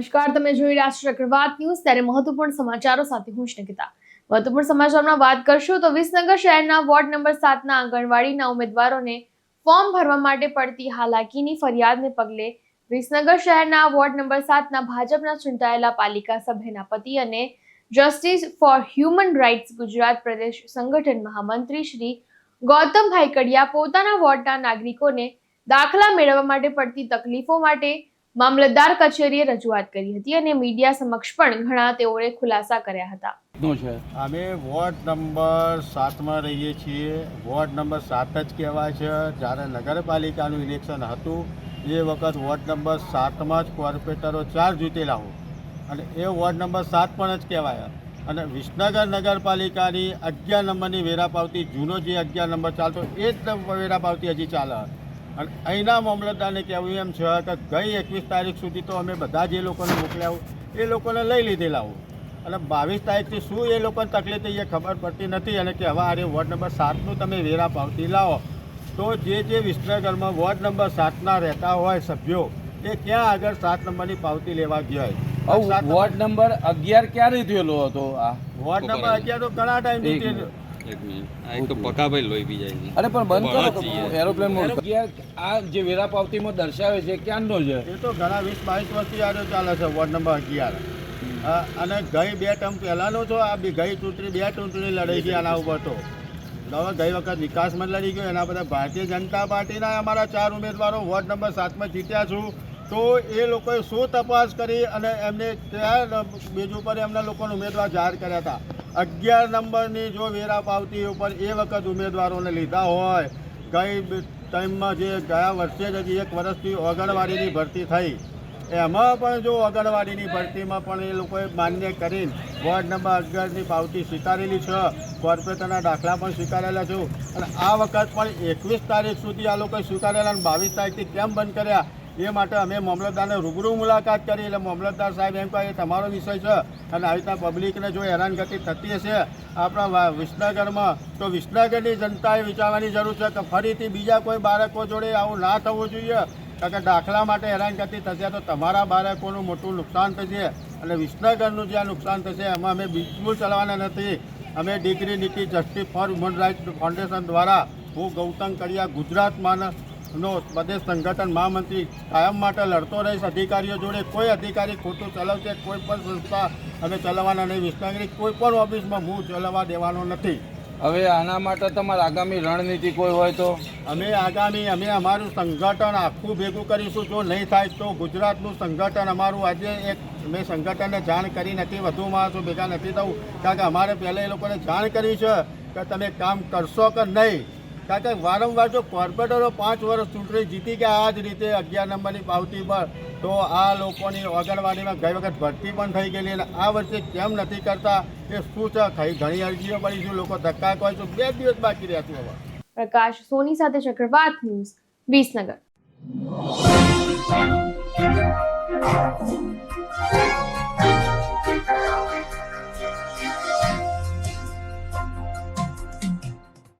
નમસ્કાર, તમે જોઈ રહ્યા છો ચક્રવાત ન્યૂઝ. ત્યારે મહત્વપૂર્ણ સમાચારો સાથે હું શ્નિકિતા. મહત્વપૂર્ણ સમાચારમાં વાત કરશું તો વિસનગર શહેરના વોર્ડ નંબર સાતના આંગણવાડીના ઉમેદવારોને ફોર્મ ભરવા માટે પડતી હાલાકીની ફરિયાદને પગલે વિસનગર શહેરના વોર્ડ નંબર સાતના ભાજપના ચૂંટાયેલા પાલિકા સભ્યના પતિ અને justice for human rights Gujarat પ્રદેશ સંગઠન મહામંત્રી શ્રી ગૌતમભાઈ કડિયા પોતાના વોર્ડના નાગરિકોને દાખલા મેળવવા માટે પડતી તકલીફો માટે મામલતદાર કચેરીએ રજૂઆત કરી હતી અને મીડિયા સમક્ષ પણ ઘણા તેઓએ ખુલાસા કર્યા હતા. અમે વોર્ડ નંબર સાતમાં રહીએ છીએ. વોર્ડ નંબર સાત જ કહેવાય છે. જ્યારે નગરપાલિકાનું ઇલેક્શન હતું એ વખત વોર્ડ નંબર સાતમાં જ કોર્પોરેટરો ચાર જીતેલા હો અને એ વોર્ડ નંબર સાત પણ જ કહેવાય. અને વિસનગર નગરપાલિકાની અગિયાર નંબરની વેરા પાવતી જૂનો જે અગિયાર નંબર ચાલતો એ જ વેરા પાવતી હજી ચાલે. અને અહીંના મામલતદારને કહેવું એમ છે કે ગઈ એકવીસ તારીખ સુધી તો અમે બધા જે લોકોને મોકલ્યા એ લોકોને લઈ લીધેલા હોય. અને બાવીસ તારીખથી શું એ લોકોને તકલીફ થઈ એ ખબર પડતી નથી અને કે હવે અરે વોર્ડ નંબર સાતનું તમે વેરા પાવતી લાવો. તો જે જે વિસનગરમાં વોર્ડ નંબર સાતના રહેતા હોય સભ્યો એ ક્યાં આગળ સાત નંબરની પાવતી લેવા ગયા વોર્ડ નંબર અગિયાર ક્યારે થયેલો હતો આ? વોર્ડ નંબર અગિયાર તો ઘણા ટાઈમ એક મિનિટ. આ એક તો પકાભાઈ લોહી પી જાય છે. અરે પણ બંધ કરો એરોપ્લેન મોડ આ જે વેરા પાવતીમાં દર્શાવે છે ક્યાંનો છે? એ તો ઘણા વીસ બાવીસ વર્ષથી આજે ચાલે છે વોર્ડ નંબર અગિયાર. અને ગઈ બે ટર્મ પહેલાંનો છો આ બી ગઈ ચૂંટણી બે ચૂંટણી લડાઈ છે આના ઉપર તો. હવે ગઈ વખત વિકાસમાં લડી ગયો એના બધા ભારતીય જનતા પાર્ટીના અમારા ચાર ઉમેદવારો વોર્ડ નંબર સાતમાં જીત્યા છું. તો એ લોકોએ શું તપાસ કરી અને એમને ત્યાં બીજ ઉપર એમના લોકોને ઉમેદવાર જાહેર કર્યા હતા. અગિયાર નંબરની જો વેરા પાવતી ઉપર એ વખત ઉમેદવારોને લીધા હોય, ગઈ ટાઈમમાં જે ગયા વર્ષે જ હજી એક વર્ષથી આંગણવાડીની ભરતી થઈ. એમાં પણ જો આંગણવાડીની ભરતીમાં પણ એ લોકોએ માન્ય કરીને વોર્ડ નંબર અગિયારની પાવતી સ્વીકારેલી છે. કોર્પોરેટરના દાખલા પણ સ્વીકારેલા છે. અને આ વખત પણ એકવીસ તારીખ સુધી આ લોકોએ સ્વીકારેલા અને બાવીસ તારીખથી કેમ બંધ કર્યા? એ માટે અમે મામલતદારને રૂબરૂ મુલાકાત કરી. એટલે મામલતદાર સાહેબ એમ કહે તમારો વિષય છે અને આવી રીતના પબ્લિકને જો હેરાનગતિ થતી હશે, આપણા વિસનગરમાં, તો વિસનગરની જનતાએ વિચારવાની જરૂર છે કે ફરીથી બીજા કોઈ બાળકો જોડે આવું ના થવું જોઈએ. કારણ કે દાખલા માટે હેરાનગતિ થશે તો તમારા બાળકોનું મોટું નુકસાન થશે અને વિસનગરનું જે આ નુકસાન થશે, એમાં અમે બિલકુલ ચલાવવાના નથી. અમે ડિગ્રી નીતિ justice for human rights foundation દ્વારા હું ગૌતમ કડિયા, ગુજરાતમાં નો પ્રદેશ સંગઠન મહામંત્રી કાયમ માટે લડતો રહીશ અધિકારીઓ જોડે કોઈ અધિકારી ખોટું ચલાવશે કોઈ પણ સંસ્થા અમે ચલાવવાના નહીં. વિસનગરની કોઈ પણ ઓફિસમાં હું ચલાવવા દેવાનો નથી. હવે આના માટે તમારા આગામી રણનીતિ કોઈ હોય તો? અમે આગામી અમે અમારું સંગઠન આખું ભેગું કરીશું. જો નહીં થાય તો ગુજરાતનું સંગઠન અમારું આજે એક મેં સંગઠનને જાણ કરી નથી વધુ માણસો ભેગા નથી થવું. કારણ કે અમારે પહેલાં એ લોકોને જાણ કરી છે કે તમે કામ કરશો કે નહીં? કારણ વારંવાર જો કોર્પોરેટરો પાંચ વર્ષ ચૂંટણી જીતી ગયા આ જ રીતે અગિયાર નંબરની પાવતી પર, તો આ લોકોની આંગણવાડીમાં ગઈ વખત ભરતી પણ થઈ ગયેલી અને આ વર્ષે કેમ નથી કરતા એ શું છે? ઘણી અરજીઓ પડી છે, લોકો ધક્કા કોઈ તો બે દિવસ બાકી રહેતું હવે. પ્રકાશ સોની સાથે ચક્રવાત ન્યૂઝ, વિસનગર.